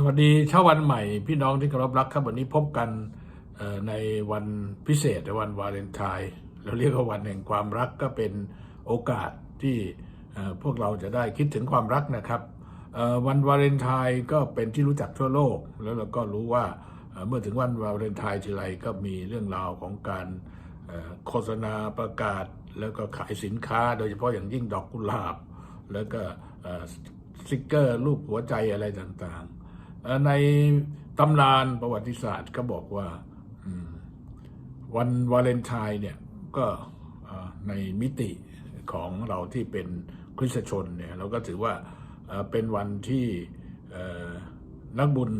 สวัสดีเช้าวันใหม่พี่น้องที่เคารพรักครับวันนี้พบกันในวันพิเศษวันวาเลนไทน์เราเรียกว่าวันแห่งความรักก็เป็นโอกาสที่พวกเราจะได้คิดถึงความรักนะครับวันวาเลนไทน์ก็เป็นที่รู้จักทั่วโลก แล้วเราก็รู้ว่าเมื่อถึงวันวาเลนไทน์ทีไรก็มีเรื่องราวของการโฆษณาประกาศ แล้วก็ขายสินค้า โดยเฉพาะอย่างยิ่งดอกกุหลาบ แล้วก็สติกเกอร์รูปหัวใจอะไรต่างๆ ในตำนานประวัติศาสตร์ก็บอกว่าวันวาเลนไทน์เนี่ยก็ในมิติของเราที่เป็นคริสตชนเนี่ยเราก็ถือว่าเป็นวันที่นักบุญ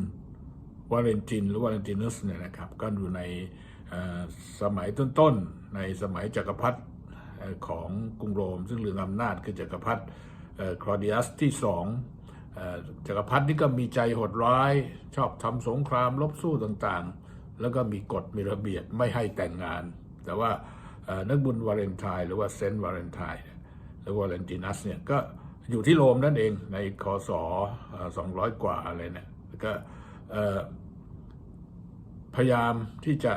วาเลนตินหรือวาเลนตินุสเนี่ยนะครับก็อยู่ในสมัยต้นๆ ในสมัยจักรพรรดิของกรุงโรม ซึ่งเรืองอำนาจคือจักรพรรดิคลอดิอัสที่สอง จักรพรรดินี่ก็มีใจโหดร้าย ชอบทำสงครามลบสู้ต่างๆ แล้วก็มีกฎมีระเบียบไม่ให้แต่งงาน แต่ว่านักบุญวาเลนไทน์หรือว่าเซนต์วาเลนไทน์หรือวาเลนตินัสเนี่ยก็อยู่ที่โรมนั่นเองในคศสองร้อยกว่าอะไรเนี่ยก็พยายามที่จะ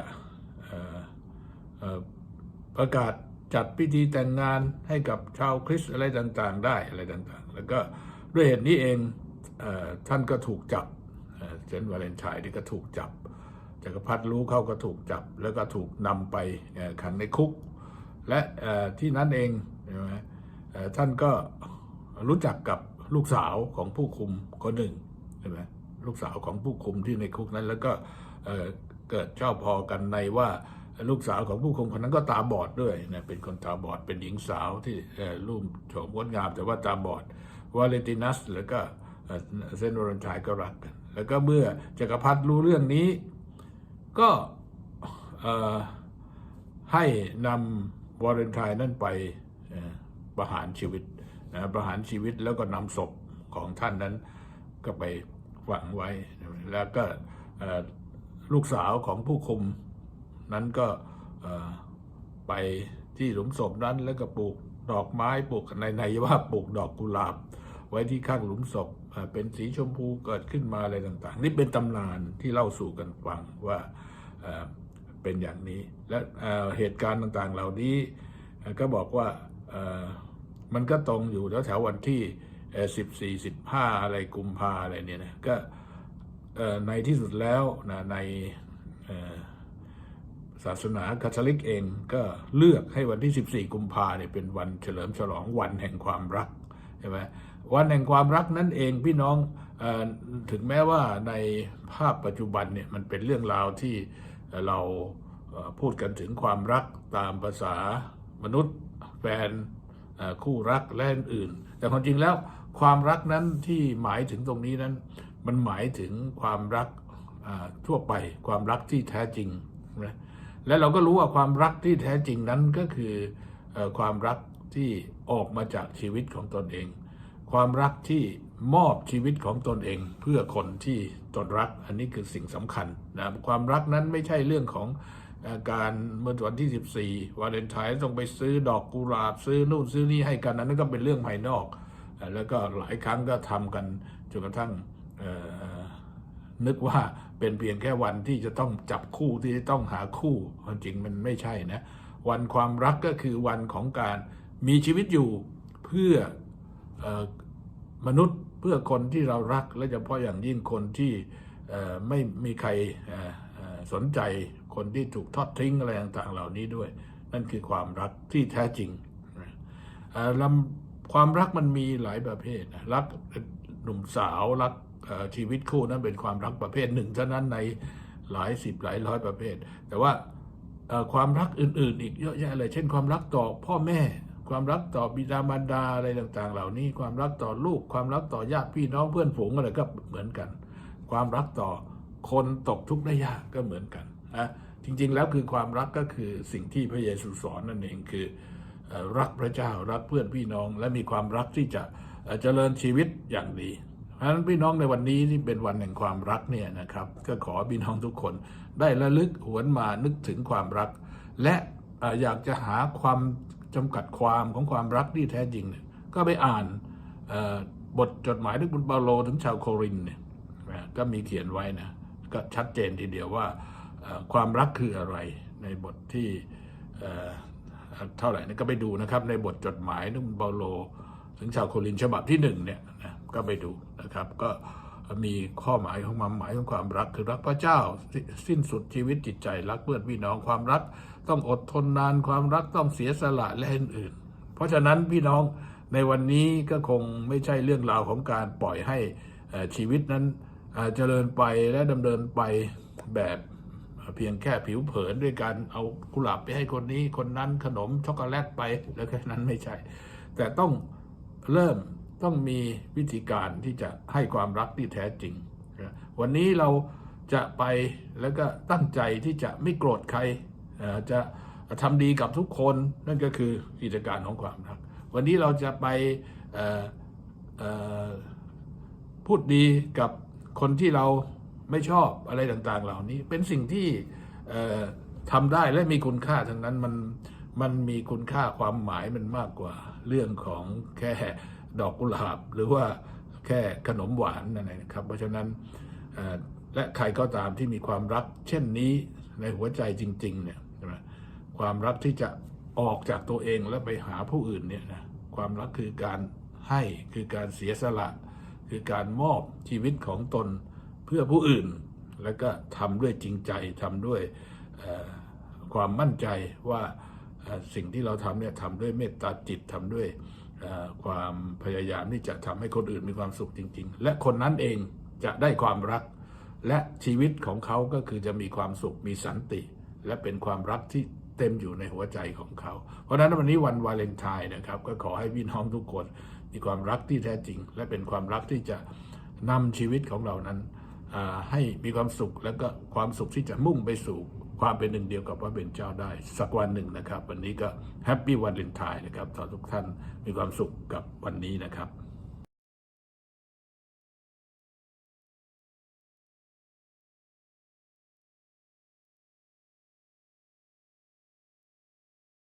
ประกาศจัดพิธีแต่งงานให้กับชาวคริสต์อะไรต่างๆ ได้อะไรต่างๆ แล้วก็ ด้วยเหตุนี้เองเออท่านก็ถูกจับเซนต์วาเลนไทน์นี่ก็ถูกจับจักรพรรดิรู้เขาก็ถูกจับ แล้วก็ถูกนำไปขังในคุก และที่นั้นเองใช่ไหมท่านก็รู้จักกับลูกสาวของผู้คุมคนหนึ่งใช่ไหมลูกสาวของผู้คุมที่ในคุกนั้น แล้วก็เเกิดชอบพอกันในว่าลูกสาวของผู้คุมคนนั้นก็ตาบอดด้วยนะเป็นคนตาบอดเป็นหญิงสาวที่รูปโฉมงดงามแต่ว่าตาบอด วาเลนตินัสแล้วก็เซนต์วาเลนไทน์ก็รักกัน แล้วก็เมื่อจักรพรรดิรู้เรื่องนี้ ก็ให้นำวาเลนไทน์นั่นไปประหารชีวิตนะประหารชีวิตแล้วก็นำศพของท่านนั้นก็ไปฝังไว้ แล้วก็ลูกสาวของผู้คุมนั้นก็ไปที่หลุมศพนั้นแล้วก็ปลูกดอกไม้ปลูกในในว่าปลูกดอกกุหลาบ ไว้ที่ข้างหลุมศพเป็นสีชมพูเกิดขึ้นมาอะไรต่าง ๆ นี่เป็นตำนานที่เล่าสู่กันฟังว่าเป็นอย่างนี้ และเเหตุการณ์ต่างๆ เหล่านี้ก็บอกว่ามันก็ตรงอยู่แถวๆวันที่สิบสี่สิบห้าอะไรกุมภาอะไรเนี่ยนะก็ในที่สุดแล้วนะในศาสนาคาทอลิกเองก็เลือกให้วันที่ 14 กุมภาเนี่ยเป็นวันเฉลิมฉลองวันแห่งความรักใช่ไหม วันแห่งความรักนั่นเองพี่น้องอถึงแม้ว่าในภาพปัจจุบันเนี่ยมันเป็นเรื่องราวที่เราพูดกันถึงความรักตามภาษามนุษย์แฟนคู่รักและอื่น แต่ความจริงแล้วความรักนั้นที่หมายถึงตรงนี้นั้น มันหมายถึงความรักทั่วไปความรักที่แท้จริงนะและเราก็รู้ว่าความรักที่แท้จริงนั้นก็คืออความรักที่ออกมาจากชีวิตของตนเอง ความรักที่มอบชีวิตของตนเองเพื่อคนที่ตนรัก อันนี้คือสิ่งสำคัญนะความรักนั้นไม่ใช่เรื่องของการเมื่อวันที่ 14วาเลนไทน์ต้องไปซื้อดอกกุหลาบซื้อนู่นซื้อนี่ให้กันอันนั้นก็เป็นเรื่องภายนอก แล้วก็หลายครั้งก็ทำกันจนกระทั่งนึกว่าเป็นเพียงแค่วันที่จะต้องจับคู่ที่จะต้องหาคู่ความจริงมันไม่ใช่นะวันความรักก็คือวันของการมีชีวิตอยู่เพื่ออ มนุษย์เพื่อคนที่เรารักและเฉพาะอย่างยิ่งคนที่ไม่มีใครสนใจคนที่ถูกทอดทิ้งอะไรต่างๆ เหล่านี้ด้วย นั่นคือความรักที่แท้จริงลำความรักมันมีหลายประเภทรักหนุ่มสาวรักชีวิตคู่นั้นเป็นความรักประเภทหนึ่งเท่านั้นในหลายสิบหลายร้อยประเภท แต่ว่าความรักอื่นๆ อีกเยอะแยะเลยเช่นความรักต่อพ่อแม่ ความรักต่อบิดามารดาอะไรต่างๆ เหล่านี้ ความรักต่อลูก ความรักต่อญาติพี่น้องเพื่อนฝูงอะไรก็เหมือนกัน ความรักต่อคนตกทุกข์ได้ยากก็เหมือนกันนะจริงๆแล้วคือความรักก็คือสิ่งที่พระเยซูสอนนั่นเองคือรักพระเจ้ารักเพื่อนพี่น้อง และมีความรักที่จะเอ่อเจริญชีวิตอย่างดีเพราะฉะนั้นพี่น้องในวันนี้ที่เป็นวันแห่งความรักเนี่ยนะครับ ก็ขอพี่น้องทุกคนได้ระลึกหวนมานึกถึงความรัก และอยากจะหาความ จำกัดความของความรักที่แท้จริงเนี่ยก็ไปอ่านบทจดหมายที่บุญเปาโลถึงชาวโครินเนี่ยนะก็มีเขียนไว้นะก็ชัดเจนทีเดียวว่าความรักคืออะไรในบทที่เเท่าไหร่นี่ก็ไปดูนะครับในบทจดหมายนุ่มเปาโลถึงชาวโครินฉบับที่หนึ่งเนี่ยนะก็ไปดูนะครับก็ มีข้อหมายของความหมายของความรัก คือรักพระเจ้าสิสิ้นสุดชีวิตจิตใจรักเพื่อนพี่น้องความรัก ต้องอดทนนานความรักต้องเสียสละและอื่นๆเพราะฉะนั้นพี่น้องในวันนี้ก็คงไม่ใช่เรื่องราวของการปล่อยให้ชีวิตนั้นเจริญไปและดำเนินไปแบบเพียงแค่ผิวเผินด้วยการเอากุหลาบไปให้คนนี้คนนั้นขนมช็อกโกแลตไปแล้วแค่นั้นไม่ใช่ แต่ต้องเริ่ม ต้องมีวิธีการที่จะให้ความรักที่แท้จริง วันนี้เราจะไปแล้วก็ตั้งใจที่จะไม่โกรธใครจะทำดีกับทุกคนนั่นก็คือกิจการของความรัก วันนี้เราจะไปพูดดีกับคนที่เราไม่ชอบอะไรต่างๆ เหล่านี้ เป็นสิ่งที่ทำได้และมีคุณค่าทั้งนั้นมันมันมีคุณค่าความหมายมันมากกว่าเรื่องของแค่ ดอกกุหลาบ หรือว่าแค่ขนมหวานนั่นเองนะครับ เพราะฉะนั้นและใครก็ตามที่มีความรัก เช่นนี้ในหัวใจจริง ๆ เนี่ยใช่ไหมความรักที่จะออกจากตัวเองแล้วไปหาผู้อื่นเนี่ยนะความรักคือการให้คือการเสียสละ คือการมอบชีวิตของตนเพื่อผู้อื่น แล้วก็ทำด้วยจริงใจทำด้วยความมั่นใจว่าสิ่งที่เราทำเนี่ยทำด้วยเมตตาจิตทำด้วย ความพยายามที่จะทำให้คนอื่นมีความสุขจริง ๆ และคนนั้นเองจะได้ความรัก และชีวิตของเขาก็คือจะมีความสุขมีสันติ และเป็นความรักที่เต็มอยู่ในหัวใจของเขา เพราะฉะนั้นวันนี้วันวาเลนไทน์นะครับ ก็ขอให้พี่น้องทุกคนมีความรักที่แท้จริง และเป็นความรักที่จะนำชีวิตของเรานั้นให้มีความสุขแล้วก็ความสุขที่จะมุ่งไปสู่ ความเป็นหนึ่งเดียวกับพระเป็นเจ้าได้ สักวันหนึ่งนะครับ วันนี้ก็แฮปปี้วันเลนไทน์นะครับขอทุกท่านมีความสุขกับวันนี้นะครับ